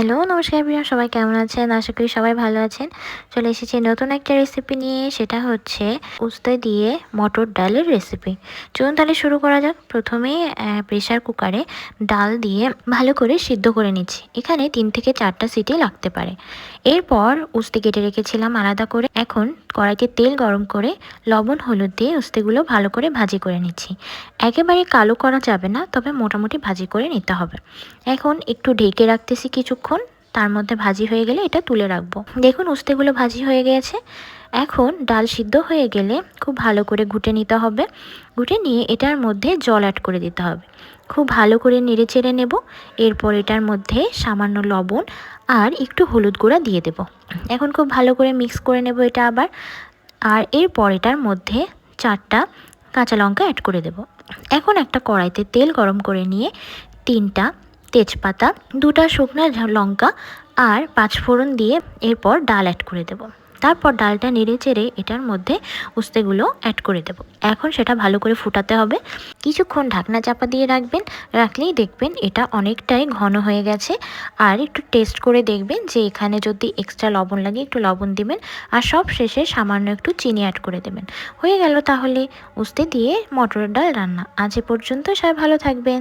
Hello, নমস্কার প্রিয়, সবাই কেমন আছেন? আশা করি সবাই ভালো আছেন। চলে এসেছি নতুন একটা রেসিপি নিয়ে, সেটা হচ্ছে উস্তে দিয়ে মটর ডালের রেসিপি চলুন তাহলে শুরু করা যাক। প্রথমে প্রেশার কুকারে ডাল দিয়ে ভালো করে সিদ্ধ করে নিচ্ছি। এখানে তিন থেকে চারটা সিটি লাগতে পারে। এরপর উস্তে কেটে রেখেছিলাম আলাদা করে। এখন কড়াইতে তেল গরম করে লবণ, হলুদ দিয়ে উস্তেগুলো ভালো করে ভাজি করে নিচ্ছি। একেবারে কালো করা যাবে না, তবে মোটামুটি ভাজি করে নিতে হবে। এখন একটু ঢেকে রাখতেছি কিছুক্ষণ। তার মধ্যে ভাজি হয়ে গেলে এটা তুলে রাখব। দেখুন উস্তেগুলো ভাজি হয়ে গেছে। এখন ডাল সিদ্ধ হয়ে গেলে খুব ভালো করে ঘুটে নিতে হবে। ঘুটে নিয়ে এটার মধ্যে জল অ্যাড করে দিতে হবে। খুব ভালো করে নেড়ে চেড়ে নেব। এরপর এটার মধ্যে সামান্য লবণ আর একটু হলুদ গুঁড়া দিয়ে দেব। এখন খুব ভালো করে মিক্স করে নেব এটা আবার। আর এরপর এটার মধ্যে চারটা কাঁচা লঙ্কা অ্যাড করে দেব। এখন একটা কড়াইতে তেল গরম করে নিয়ে তিনটা তেজপাতা, দুটা শুকনো লঙ্কা আর পাঁচ ফোড়ন দিয়ে এরপর ডাল অ্যাড করে দেব। তারপর ডালটা নেড়ে চেড়ে এটার মধ্যে উস্তেগুলো অ্যাড করে দেব। এখন সেটা ভালো করে ফুটাতে হবে। কিছুক্ষণ ঢাকনা চাপা দিয়ে রাখবেন। রাখলেই দেখবেন এটা অনেকটাই ঘন হয়ে গেছে। আর একটু টেস্ট করে দেখবেন যে এখানে যদি এক্সট্রা লবণ লাগে একটু লবণ দিবেন। আর সব শেষে সামান্য একটু চিনি অ্যাড করে দেবেন। হয়ে গেল তাহলে উস্তে দিয়ে মটরের ডাল রান্না। আজ এ পর্যন্ত সবাই ভালো থাকবেন।